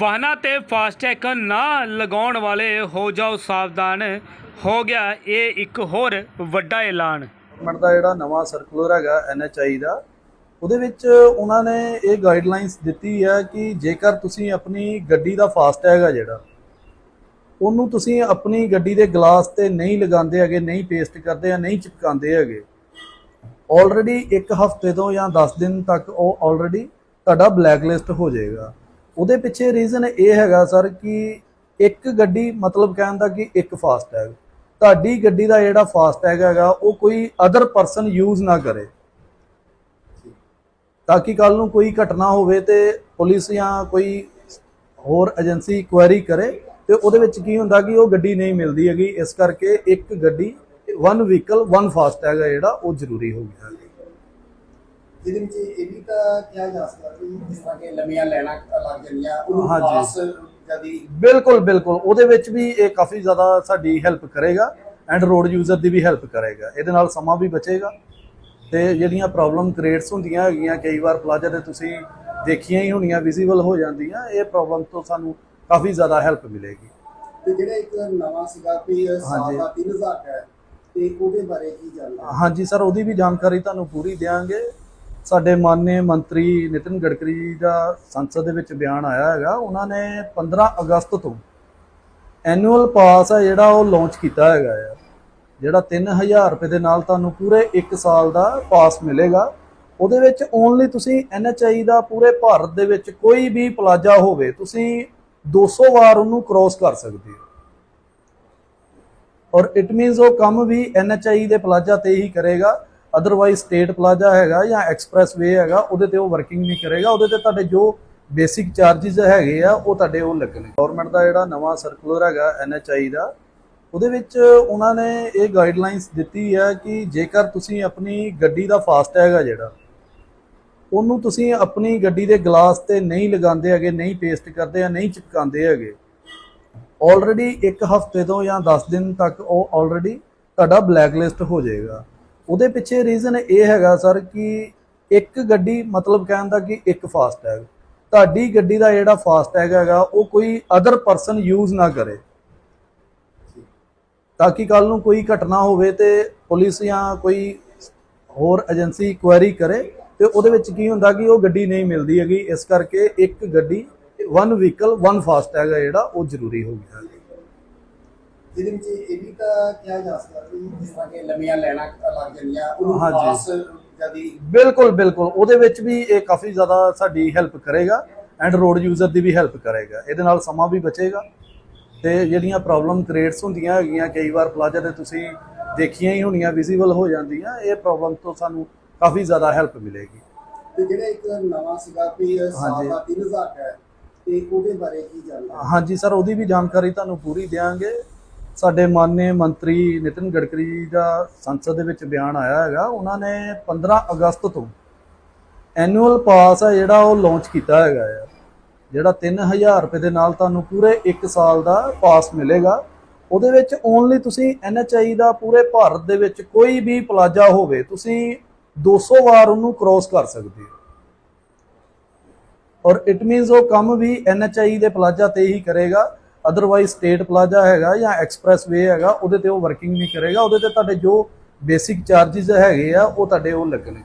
ਵਾਹਨਾਂ ਤੇ ਫਾਸਟੈਗ ਨਾ ਲਗਾਉਣ ਵਾਲੇ ਹੋ ਜਾਓ ਸਾਵਧਾਨ। ਹੋ ਗਿਆ ਇਹ ਇੱਕ ਹੋਰ ਵੱਡਾ ਐਲਾਨ। ਗਵਰਨਮੈਂਟ ਦਾ ਜਿਹੜਾ ਨਵਾਂ ਸਰਕੂਲਰ ਹੈਗਾ ਐਨਐਚਆਈ ਦਾ, ਉਹਦੇ ਵਿੱਚ ਉਹਨਾਂ ਨੇ ਇਹ ਗਾਈਡਲਾਈਨਸ ਦਿੱਤੀ ਹੈ ਕਿ ਜੇਕਰ ਤੁਸੀਂ ਆਪਣੀ ਗੱਡੀ ਦਾ ਫਾਸਟੈਗ ਹੈ ਜਿਹੜਾ, ਉਹਨੂੰ ਤੁਸੀਂ ਆਪਣੀ ਗੱਡੀ ਦੇ ਗਲਾਸ ਤੇ ਨਹੀਂ ਲਗਾਉਂਦੇ ਹੈਗੇ, ਨਹੀਂ ਪੇਸਟ ਕਰਦੇ ਆ, ਨਹੀਂ ਚਿਪਕਾਉਂਦੇ ਹੈਗੇ ਆਲਰੇਡੀ ਇੱਕ ਹਫ਼ਤੇ ਤੋਂ ਜਾਂ 10 ਦਿਨ ਤੱਕ ਉਹ ਆਲਰੇਡੀ ਤੁਹਾਡਾ ਬਲੈਕ ਲਿਸਟ ਹੋ ਜਾਏਗਾ। ਉਹਦੇ ਪਿੱਛੇ ਰੀਜ਼ਨ ਇਹ ਹੈਗਾ ਸਰ ਕਿ ਇੱਕ ਗੱਡੀ ਮਤਲਬ ਕਹਿਣ ਦਾ ਕਿ ਇੱਕ ਫਾਸਟੈਗ ਤੁਹਾਡੀ ਗੱਡੀ ਦਾ ਜਿਹੜਾ ਫਾਸਟੈਗ ਹੈਗਾ ਉਹ ਕੋਈ ਅਦਰ ਪਰਸਨ ਯੂਜ਼ ਨਾ ਕਰੇ। ਤਾਂ ਕਿ ਕੱਲ ਨੂੰ ਕੋਈ ਘਟਨਾ ਹੋਵੇ ਤੇ ਪੁਲਿਸ ਜਾਂ ਕੋਈ ਹੋਰ ਏਜੰਸੀ ਕੁਐਰੀ ਕਰੇ ਤੇ ਉਹਦੇ ਵਿੱਚ ਕੀ ਹੁੰਦਾ ਕਿ ਉਹ ਗੱਡੀ ਨਹੀਂ ਮਿਲਦੀ ਹੈਗੀ। ਇਸ ਕਰਕੇ ਇੱਕ ਗੱਡੀ ਵਨ ਵਹੀਕਲ ਵਨ ਫਾਸਟੈਗ ਹੈ ਜਿਹੜਾ, ਉਹ ਜ਼ਰੂਰੀ ਹੋ ਗਿਆ। ਹੈ ਜਿਹਦੇ ਵਿੱਚ ਇਹ ਵੀ ਤਾਂ ਕਿਹਾ ਜਾ ਸਕਦਾ ਕਿ ਜਿਸ ਤਰ੍ਹਾਂ ਕਿ ਲੰਮੀਆਂ ਲੈਣਾ ਲੱਗ ਜਾਂਦੀਆਂ ਉਹਨੂੰ ਹਾਂਜੀ। ਪਾਸ ਜਦੀ ਬਿਲਕੁਲ ਬਿਲਕੁਲ। ਉਹਦੇ ਵਿੱਚ ਵੀ ਇਹ ਕਾਫੀ ਜ਼ਿਆਦਾ ਸਾਡੀ ਹੈਲਪ ਕਰੇਗਾ ਐਂਡ ਰੋਡ ਯੂਜ਼ਰ ਦੀ ਵੀ ਹੈਲਪ ਕਰੇਗਾ। ਇਹਦੇ ਨਾਲ ਸਮਾਂ ਵੀ ਬਚੇਗਾ ਤੇ ਜਿਹੜੀਆਂ ਪ੍ਰੋਬਲਮ ਕ੍ਰੀਏਟਸ ਹੁੰਦੀਆਂ ਹੈਗੀਆਂ ਕਈ ਵਾਰ ਪਲਾਜ਼ਾ ਤੇ ਤੁਸੀਂ ਦੇਖੀਆਂ ਹੀ ਹੋਣੀਆਂ ਵਿਜ਼ੀਬਲ ਹੋ ਜਾਂਦੀਆਂ ਇਹ ਪ੍ਰੋਬਲਮ ਤੋਂ ਸਾਨੂੰ ਕਾਫੀ ਜ਼ਿਆਦਾ ਹੈਲਪ ਮਿਲੇਗੀ। ਤੇ ਜਿਹੜਾ ਇੱਕ ਨਵਾਂ ਸੀਗਾ ਵੀ। ਸਾਲ ਦਾ 3000 ਹੈ ਤੇ ਉਹਦੇ ਬਾਰੇ ਕੀ ਜਾਣਨਾ ਹਾਂਜੀ ਸਰ ਉਹਦੀ ਵੀ ਜਾਣਕਾਰੀ ਤੁਹਾਨੂੰ ਪੂਰੀ ਦਿਆਂਗੇ। ਸਾਡੇ ਮਾਨਯ ਮੰਤਰੀ ਨਿਤਿਨ ਗਡਕਰੀ ਜੀ ਦਾ ਸੰਸਦ ਦੇ ਵਿੱਚ ਬਿਆਨ ਆਇਆ ਹੈਗਾ। ਉਹਨਾਂ ਨੇ 15 ਅਗਸਤ ਤੋਂ ਐਨੂਅਲ ਪਾਸ ਹੈ ਜਿਹੜਾ ਉਹ ਲਾਂਚ ਕੀਤਾ ਹੈਗਾ ਆ। ਜਿਹੜਾ 3000 ਰੁਪਏ ਦੇ ਨਾਲ ਤੁਹਾਨੂੰ ਪੂਰੇ 1 ਸਾਲ ਦਾ ਪਾਸ ਮਿਲੇਗਾ। ਉਹਦੇ ਵਿੱਚ ਓਨਲੀ ਤੁਸੀਂ ਐਨਐਚਆਈ ਦਾ ਪੂਰੇ ਭਾਰਤ ਦੇ ਵਿੱਚ ਕੋਈ ਵੀ ਪਲਾਜ਼ਾ ਹੋਵੇ, ਤੁਸੀਂ 200 ਵਾਰ ਉਹਨੂੰ ਕ੍ਰੋਸ ਕਰ ਸਕਦੇ ਹੋ। ਔਰ ਇਟ ਮੀਨਸ ਉਹ ਕੰਮ ਵੀ ਐਨਐਚਆਈ ਦੇ ਪਲਾਜ਼ਾ ਤੇ ਹੀ ਕਰੇਗਾ। ਅਦਰਵਾਈਜ਼ ਸਟੇਟ ਪਲਾਜ਼ਾ ਹੈਗਾ ਜਾਂ ਐਕਸਪ੍ਰੈਸ ਵੇ ਹੈਗਾ, ਉਹਦੇ ਤੇ ਉਹ ਵਰਕਿੰਗ ਨਹੀਂ ਕਰੇਗਾ, ਉਹਦੇ ਤੇ ਤੁਹਾਡੇ ਜੋ ਬੇਸਿਕ ਚਾਰजेस ਹੈਗੇ ਆ, ਉਹ ਤੁਹਾਡੇ ਉਹ ਲੱਗਣੇ। ਗਵਰਨਮੈਂਟ ਦਾ ਜਿਹੜਾ ਨਵਾਂ ਸਰਕੂਲਰ ਹੈਗਾ ਐਨਐਚਆਈ ਦਾ, ਉਹਦੇ ਵਿੱਚ ਉਹਨਾਂ ਨੇ ਇਹ ਗਾਈਡਲਾਈਨਸ ਦਿੱਤੀ ਹੈ ਕਿ ਜੇਕਰ ਤੁਸੀਂ ਆਪਣੀ ਗੱਡੀ ਦਾ ਫਾਸਟ ਹੈਗਾ ਜਿਹੜਾ, ਉਹਨੂੰ ਤੁਸੀਂ ਆਪਣੀ ਗੱਡੀ ਦੇ ਗਲਾਸ ਤੇ ਨਹੀਂ ਲਗਾਉਂਦੇ ਹੈਗੇ, ਨਹੀਂ ਪੇਸਟ ਕਰਦੇ ਆ ਨਹੀਂ ਚਿਪਕਾਉਂਦੇ ਹੈਗੇ ਆਲਰੇਡੀ ਇੱਕ ਹਫ਼ਤੇ ਤੋਂ ਜਾਂ 10 ਦਿਨ ਤੱਕ ਉਹ ਆਲਰੇਡੀ ਤੁਹਾਡਾ ਬਲੈਕ ਲਿਸਟ ਹੋ ਜਾਏਗਾ। ਉਹਦੇ ਪਿੱਛੇ ਰੀਜ਼ਨ ਇਹ ਹੈਗਾ ਸਰ ਕਿ ਇੱਕ ਗੱਡੀ ਮਤਲਬ ਕਹਿਣ ਦਾ ਕਿ ਇੱਕ ਫਾਸਟੈਗ ਤੁਹਾਡੀ ਗੱਡੀ ਦਾ ਜਿਹੜਾ ਫਾਸਟੈਗ ਹੈਗਾ, ਉਹ ਕੋਈ ਅਦਰ ਪਰਸਨ ਯੂਜ਼ ਨਾ ਕਰੇ। ਤਾਂ ਕਿ ਕੱਲ ਨੂੰ ਕੋਈ ਘਟਨਾ ਹੋਵੇ ਤੇ ਪੁਲਿਸ ਜਾਂ ਕੋਈ ਹੋਰ ਏਜੰਸੀ ਕੁਐਰੀ ਕਰੇ, ਤੇ ਉਹਦੇ ਵਿੱਚ ਕੀ ਹੁੰਦਾ ਕਿ ਉਹ ਗੱਡੀ ਨਹੀਂ ਮਿਲਦੀ ਹੈਗੀ। ਇਸ ਕਰਕੇ ਇੱਕ ਗੱਡੀ ਵਨ ਵਹੀਕਲ ਵਨ ਫਾਸਟੈਗ ਹੈ ਜਿਹੜਾ, ਉਹ ਜ਼ਰੂਰੀ ਹੋ ਗਿਆ। ਜਿਹਦੇ ਵਿੱਚ ਇਹ ਵੀ ਤਾਂ ਕਿਹਾ ਜਾ ਸਕਦਾ ਕਿ ਜਿਸ ਤਰ੍ਹਾਂ ਕਿ ਲੰਮੀਆਂ ਲੈਣਾ ਲੱਗ ਜਾਂਦੀਆਂ ਉਹਨੂੰ ਹਾਂਜੀ। ਪਾਸ ਜਦੀ ਬਿਲਕੁਲ ਬਿਲਕੁਲ। ਉਹਦੇ ਵਿੱਚ ਵੀ ਇਹ ਕਾਫੀ ਜ਼ਿਆਦਾ ਸਾਡੀ ਹੈਲਪ ਕਰੇਗਾ ਐਂਡ ਰੋਡ ਯੂਜ਼ਰ ਦੀ ਵੀ ਹੈਲਪ ਕਰੇਗਾ। ਇਹਦੇ ਨਾਲ ਸਮਾਂ ਵੀ ਬਚੇਗਾ ਤੇ ਜਿਹੜੀਆਂ ਪ੍ਰੋਬਲਮ ਕ੍ਰੀਏਟਸ ਹੁੰਦੀਆਂ ਹੈਗੀਆਂ ਕਈ ਵਾਰ ਪਲਾਜ਼ਾ ਤੇ ਤੁਸੀਂ ਦੇਖੀਆਂ ਹੀ ਹੋਣੀਆਂ ਵਿਜ਼ੀਬਲ ਹੋ ਜਾਂਦੀਆਂ ਇਹ ਪ੍ਰੋਬਲਮ ਤੋਂ ਸਾਨੂੰ ਕਾਫੀ ਜ਼ਿਆਦਾ ਹੈਲਪ ਮਿਲੇਗੀ। ਤੇ ਜਿਹੜਾ ਇੱਕ ਨਵਾਂ ਸੀਗਾ ਵੀ ਸਾਲ ਹਾਂਜੀ। ਦਾ 3000 ਹੈ ਤੇ ਉਹਦੇ ਬਾਰੇ ਕੀ ਜਾਣਨਾ ਹਾਂਜੀ ਸਰ ਉਹਦੀ ਵੀ ਜਾਣਕਾਰੀ ਤੁਹਾਨੂੰ ਪੂਰੀ ਦਿਆਂਗੇ। ਸਾਡੇ ਮਾਨਯ ਮੰਤਰੀ ਨਿਤਿਨ ਗਡਕਰੀ ਜੀ ਦਾ ਸੰਸਦ ਦੇ ਵਿੱਚ ਬਿਆਨ ਆਇਆ ਹੈਗਾ। ਉਹਨਾਂ ਨੇ 15 ਅਗਸਤ ਤੋਂ ਐਨੂਅਲ ਪਾਸ ਹੈ ਜਿਹੜਾ ਉਹ ਲਾਂਚ ਕੀਤਾ ਹੈਗਾ ਆ। ਜਿਹੜਾ 3000 ਰੁਪਏ ਦੇ ਨਾਲ ਤੁਹਾਨੂੰ ਪੂਰੇ 1 ਸਾਲ ਦਾ ਪਾਸ ਮਿਲੇਗਾ। ਉਹਦੇ ਵਿੱਚ ਓਨਲੀ ਤੁਸੀਂ ਐਨਐਚਆਈ ਦਾ ਪੂਰੇ ਭਾਰਤ ਦੇ ਵਿੱਚ ਕੋਈ ਵੀ ਪਲਾਜ਼ਾ ਹੋਵੇ, ਤੁਸੀਂ 200 ਵਾਰ ਉਹਨੂੰ ਕ੍ਰੋਸ ਕਰ ਸਕਦੇ ਹੋ। ਔਰ ਇਟ ਮੀਨਸ ਉਹ ਕੰਮ ਵੀ ਐਨਐਚਆਈ ਦੇ ਪਲਾਜ਼ਾ ਤੇ ਹੀ ਕਰੇਗਾ। ਅਦਰਵਾਈਜ਼ ਸਟੇਟ ਪਲਾਜ਼ਾ ਹੈਗਾ ਜਾਂ ਐਕਸਪ੍ਰੈਸ ਵੇ ਹੈਗਾ, ਉਹਦੇ ਤੇ ਉਹ ਵਰਕਿੰਗ ਨਹੀਂ ਕਰੇਗਾ, ਉਹਦੇ ਤੇ ਤੁਹਾਡੇ ਜੋ ਬੇਸਿਕ ਚਾਰजेस ਹੈਗੇ ਆ, ਉਹ ਤੁਹਾਡੇ ਉਹ ਲੱਗਣੇ।